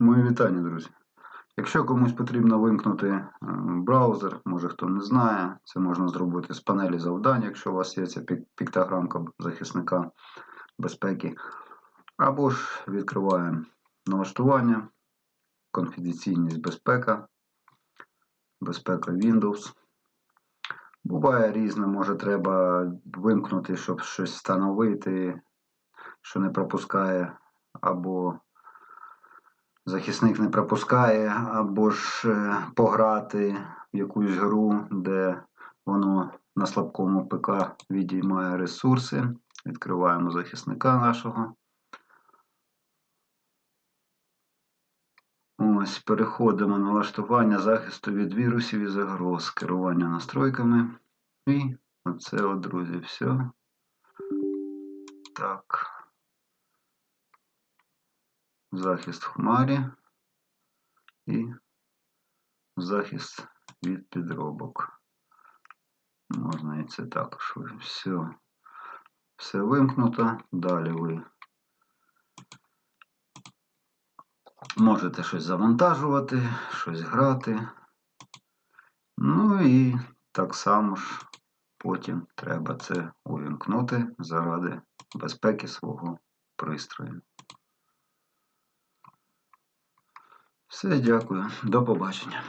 вітання, друзі. Якщо комусь потрібно вимкнути е, браузер, може хто не знає, це можна зробити з панелі завдань, якщо у вас є ця піктограмка захисника безпеки. Або ж відкриваємо налаштування, конфіденційність безпека, безпека Windows. Буває різне, може треба вимкнути, щоб щось встановити, що не пропускає, або захисник не пропускає, або ж е, пограти в якусь гру, де воно на слабкому ПК відіймає ресурси. Відкриваємо захисника нашого. Ось, переходимо на налаштування захисту від вірусів і загроз, керування настройками. І оце, от, друзі, все. Так. Захист в хмарі і захист від підробок. Можна і це також. Все. Все вимкнуто. Далі ви можете щось завантажувати, щось грати. Ну і так само ж потім треба це увімкнути заради безпеки свого пристрою. Все, дякую. До побачення.